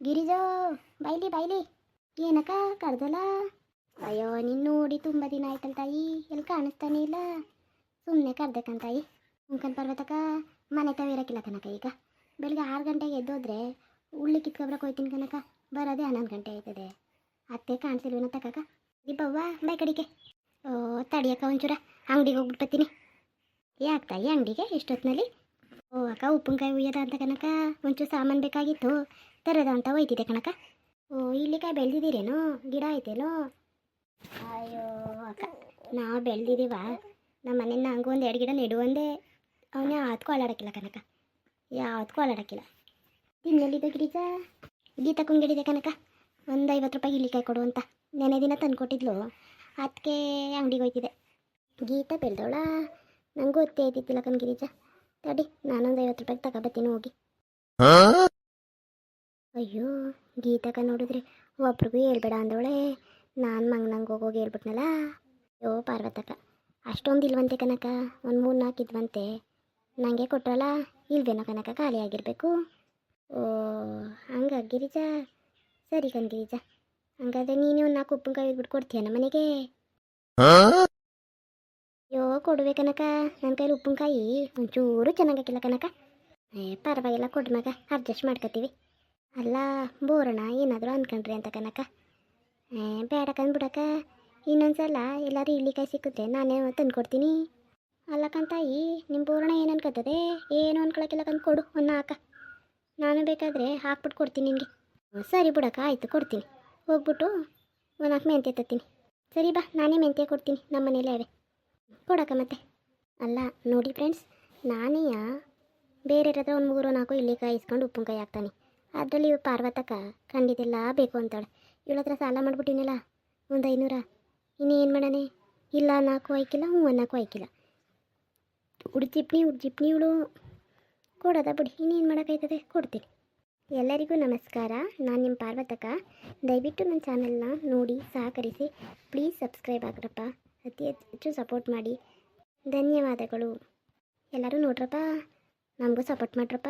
ಗಿರಿಜೋ, ಬೈಲಿ ಬೈಲಿ. ಏನಕ್ಕ ಕರ್ದಲ್ಲ? ಅಯ್ಯೋ, ನೀನು ನೋಡಿ ತುಂಬ ದಿನ ಆಯ್ತಲ್ಲ ತಾಯಿ. ಎಲ್ಲಿ ಕಾಣಿಸ್ತಾನೆ ಇಲ್ಲ. ಸುಮ್ಮನೆ ಕರ್ದಕ್ಕಂತ ತಾಯಿ. ಉಂಕನ್ ಪರ್ವತಕ್ಕ ಮನೆ ತಾವ ಇರಕ್ಕಿಲ್ಲ ಕನಕ ಈಗ. ಬೆಳಿಗ್ಗೆ ಆರು ಗಂಟೆಗೆ ಎದ್ದೋದ್ರೆ ಉಳ್ಳಿ ಕಿತ್ಕೊಬ್ರಕ್ಕೆ ಹೋಯ್ತೀನಿ ಕನಕ ಬರೋದೇ ಹನ್ನೊಂದು ಗಂಟೆ ಆಯ್ತದೆ. ಅತ್ತೆ ಕಾಣಿಸಿಲ್ವೇನೋ ತಕ್ಕ ಇಬ್ಬವ್ವ ಬೈ ಕಡಿಕೆ ಓ ತಡಿಯಕ್ಕ ಒಂಚೂರ. ಅಂಗಡಿಗೆ ಹೋಗ್ಬಿಟ್ಟು ಬರ್ತೀನಿ. ಯಾಕೆ ತಾಯಿ, ಅಂಗಡಿಗೆ? ಇಷ್ಟೊತ್ತಿನಲ್ಲಿ ಓ ಅಕ್ಕ, ಉಪ್ಪಿನಕಾಯಿ ಉಯ್ಯದ ಅಂತ ಕನಕ ಒಂಚೂರು ಸಾಮಾನು ಬೇಕಾಗಿತ್ತು. ತರದ ಅಂತ ಒಯ್ತಿದೆ ಕನಕ ಓ, ಇಲ್ಲಿಕಾಯಿ ಬೆಳೆದಿದ್ದೀರೇನು? ಗಿಡ ಐತೇನೋ? ಅಯ್ಯೋ ಅಕ್ಕ, ನಾವು ಬೆಳೆದಿದ್ದೀವ. ನಮ್ಮ ಮನೆಯಿಂದ ಹಂಗೂ ಒಂದು ಎರಡು ಗಿಡ ನೆಡುವಂದೆ ಅವನೇ ಯಾವ್ದಕ್ಕೂ ಅಳಾಡಕ್ಕಿಲ್ಲ ಕನಕ ಯಾವ್ದಕ್ಕೂ ಅಳಾಡಕ್ಕಿಲ್ಲ ತಿನ್ನಲ್ಲಿದ್ದು ಗಿರಿಜಾ ಗೀತಾ ಕುಂಗಿಡಿದೆ ಕನಕ ಒಂದು ಐವತ್ತು ರೂಪಾಯಿ ಇಲ್ಲಿಕಾಯಿ ಕೊಡು ಅಂತ. ನೆನೆ ದಿನ ತಂದ್ಕೊಟ್ಟಿದ್ಲು ಅದಕ್ಕೆ ಅಂಗಡಿಗೆ ಹೋಯ್ತಿದೆ ಗೀತ ಬೆಳೆದವಳ? ನಂಗೆ ಗೊತ್ತೇ ಕಣ್ ಗಿರಿಜ ತಡಿ ನಾನೊಂದು ಐವತ್ತು ರೂಪಾಯಿಗೆ ತಗೋಬತ್ತೀನಿ ಹೋಗಿ. ಅಯ್ಯೋ ಗೀತಕ ನೋಡಿದ್ರಿ ಒಬ್ರಿಗೂ ಹೇಳ್ಬೇಡ ಅಂದವಳೆ. ನಾನು ಮಂಗ್ನಂಗೆ ಹೋಗೋಗಿ ಹೇಳ್ಬಿಟ್ನಲ್ಲ. ಅಯ್ಯೋ ಪಾರ್ವತಕ್ಕ ಅಷ್ಟೊಂದು ಇಲ್ವಂತೆ ಕನಕ ಒಂದು ಮೂರು ನಾಲ್ಕು ಇದ್ವಂತೆ. ನನಗೆ ಕೊಟ್ರಲ್ಲ ಇಲ್ವೇನೋ ಕನಕ ಖಾಲಿ ಆಗಿರಬೇಕು. ಓ ಹಂಗ ಗಿರಿಜ? ಸರಿ ಕಣ್ ಗಿರಿಜ. ಹಂಗಾದ್ರೆ ನೀನೇ ಒಂದು ನಾಲ್ಕು ಉಪ್ಪಿನಕಾಯಿ ಬಿಟ್ಟು ಕೊಡ್ತೀಯ ನಮ್ಮ ಮನೆಗೆ ಕೊಡುವೆ ಕನಕ ನನ್ನ ಕೈಲಿ ಉಪ್ಪಿನಕಾಯಿ ಒಂಚೂರು ಚೆನ್ನಾಗಾಕಿಲ್ಲ ಕನಕ ಏ, ಪರವಾಗಿಲ್ಲ ಕೊಡು ಮಗ ಅಡ್ಜಸ್ಟ್ ಮಾಡ್ಕೊತೀವಿ ಅಲ್ಲ, ಬೋರಣ ಏನಾದರೂ ಅಂದ್ಕೊಂಡ್ರಿ ಅಂತ ಕನಕ ಏ, ಬೇಡ ಕಂದ್ಬಿಡಕ ಇನ್ನೊಂದ್ಸಲ ಎಲ್ಲರೂ ಇಳ್ಳಿಕಾಯಿ ಸಿಕ್ಕುತ್ತೆ ನಾನೇ ತಂದು ಕೊಡ್ತೀನಿ ಅಲ್ಲ ಕಂತಾಯಿ ನಿಮ್ಮ ಬೋರಣ ಏನು ಅನ್ಕೋತದೆ ಏನು ಅನ್ಕೊಳಕ್ಕಿಲ್ಲ ಕಂದು ಕೊಡು ಒಂದು ಹಾಕ. ನಾನು ಬೇಕಾದರೆ ಹಾಕ್ಬಿಟ್ಟು ಕೊಡ್ತೀನಿ ನಿನಗೆ. ಸರಿ ಬಿಡಕ, ಆಯಿತು, ಕೊಡ್ತೀನಿ. ಹೋಗ್ಬಿಟ್ಟು ಒಂದು ನಾಲ್ಕು ಮೆಂತ್ಯ ತತ್ತೀನಿ. ಸರಿ ಬಾ, ನಾನೇ ಮೆಂತ್ಯ ಕೊಡ್ತೀನಿ ನಮ್ಮ ಮನೇಲೇ ಅವೆ. ಕೊಡಕ್ಕ ಮತ್ತೆ. ಅಲ್ಲ, ನೋಡಿ ಫ್ರೆಂಡ್ಸ್ ನಾನೇ ಬೇರೆ ಹತ್ರ ಒಂದು ಮೂರು ನಾಲ್ಕು ಇಲ್ಲಿ ಇಸ್ಕೊಂಡು ಉಪ್ಪಿನಕಾಯಿ ಹಾಕ್ತಾನೆ. ಅದರಲ್ಲಿ ಪಾರ್ವತಕ್ಕ ಖಂಡಿತಿಲ್ಲ ಬೇಕು ಅಂತಾಳೆ. ಇವಳ ಹತ್ರ ಸಾಲ ಮಾಡ್ಬಿಟ್ಟಿನಲ್ಲ ಒಂದು ಐನೂರ. ಇನ್ನೇನು ಮಾಡಾನೆ ಇಲ್ಲ, ನಾಲ್ಕು ಆಯ್ಕಿಲ್ಲ ಹ್ಞೂ ನಾಲ್ಕು ಆಯ್ಕಿಲ್ಲ ಉಡ್ಜಿಪ್ನಿ ಉಡ್ಜಿಪ್ನಿ ಇವಳು. ಕೊಡೋದ ಬಿಡಿ ಇನ್ನೇನು ಮಾಡೋಕ್ಕಾಯ್ತದೆ? ಕೊಡ್ತೀನಿ. ಎಲ್ಲರಿಗೂ ನಮಸ್ಕಾರ. ನಾನು ನಿಮ್ಮ ಪಾರ್ವತಕ್ಕ. ದಯವಿಟ್ಟು ನನ್ನ ಚಾನಲ್ನ ನೋಡಿ, ಸಹಕರಿಸಿ ಪ್ಲೀಸ್ ಸಬ್ಸ್ಕ್ರೈಬ್ ಆಗ್ರಪ್ಪ. ಅತಿ ಹೆಚ್ಚು ಸಪೋರ್ಟ್ ಮಾಡಿ. ಧನ್ಯವಾದಗಳು. ಎಲ್ಲರೂ ನೋಡ್ರಪ್ಪ? ನಮಗೂ ಸಪೋರ್ಟ್ ಮಾಡ್ರಪ್ಪ?